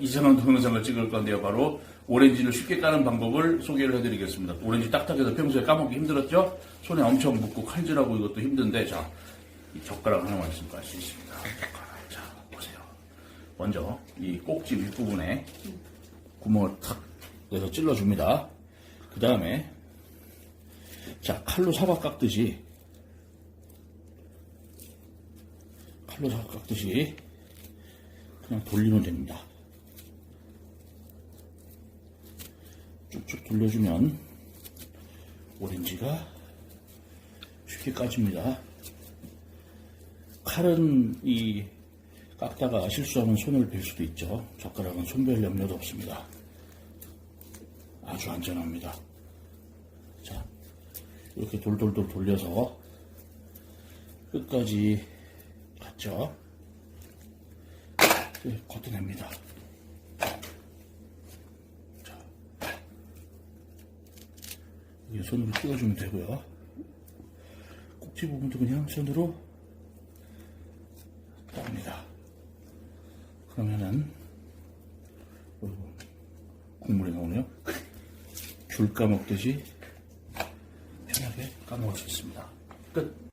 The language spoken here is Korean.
이상한 동영상을 찍을 건데요. 바로 오렌지를 쉽게 까는 방법을 소개를 해드리겠습니다. 오렌지 딱딱해서 평소에 까먹기 힘들었죠? 손에 엄청 묻고 칼질하고 이것도 힘든데, 자, 이 젓가락 하나만 있으면 깔수 있습니다. 젓가락. 자, 보세요. 먼저 이 꼭지 윗부분에 구멍을 탁 내서 찔러줍니다. 그 다음에 자 칼로 사과 깎듯이 칼로 사과 깎듯이 그냥 돌리면 됩니다. 쭉쭉 돌려주면 오렌지가 쉽게 까집니다. 칼은 이 깎다가 실수하면 손을 벨 수도 있죠. 젓가락은 손벨 염려도 없습니다. 아주 안전합니다. 자, 이렇게 돌돌돌 돌려서 끝까지 갔죠. 네, 걷어냅니다. 자, 이게 손으로 찍어주면 되고요. 꼭지 부분도 그냥 손으로 땁니다. 그러면은 국물이 나오네요. 귤 까먹듯이 편하게 까먹을 수 있습니다. 끝.